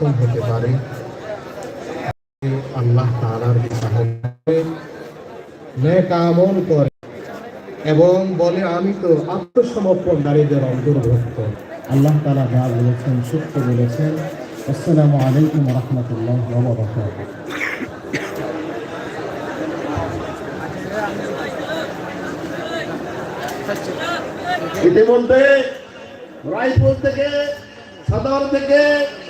উত্তম হতে পারে। আল্লাহ সাহায্যে আমল করে এবং বলে, আমি তো আত্মসমর্পণকারীদের অন্তর্ভুক্ত। আল্লাহ তালা যা বলেছেন, সত্য বলেছেন। আসসালামু আলাইকুম রহমতুল্লাহ ইতিমধ্যে রায়পুর থেকে সদর থেকে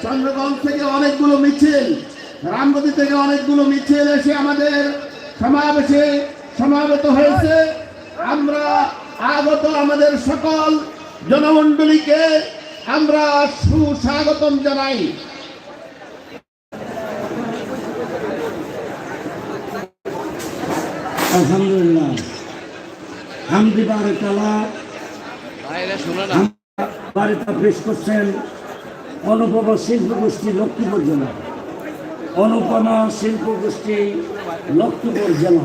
চন্দ্রগঞ্জ থেকে অনেকগুলো মিছিল রামগতি থেকে অনেকগুলো মিছিল এসে আমাদের সমাবেশে সমাবেত হয়েছে। আমরা আগত আমাদের সকল জনমণ্ডলীকে আমরা সুস্বাগতম জানাই। আলহামদুলিল্লাহ। হামদি বারেকালা বাড়িতে পেশ করছেন। অনুপম শিল্প গোষ্ঠী লক্ষ্মীপুর জেলা অনুপমা শিল্প গোষ্ঠী লক্ষ্মীপুর জেলা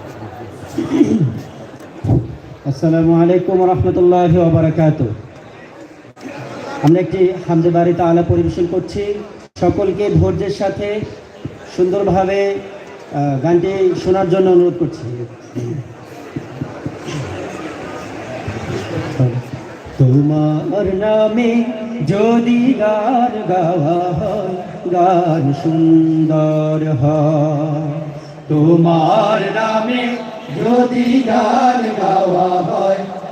আসসালামু আলাইকুম রহমতুল্লাহ বারাকাত আমরা একটি পরিবেশন করছি। সকলকে ধৈর্যের সাথে সুন্দরভাবে গানটি শোনার জন্য অনুরোধ করছি। তোমার নামে যদি গান গাওয়া হয়, গান সুন্দর হয়। তোমার নামে যদি গান গাওয়া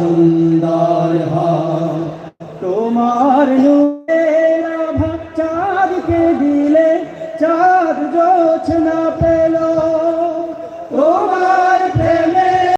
সুন্দর হয় তোমার নূরের আভা চাঁদকে দিলে চাঁদ পে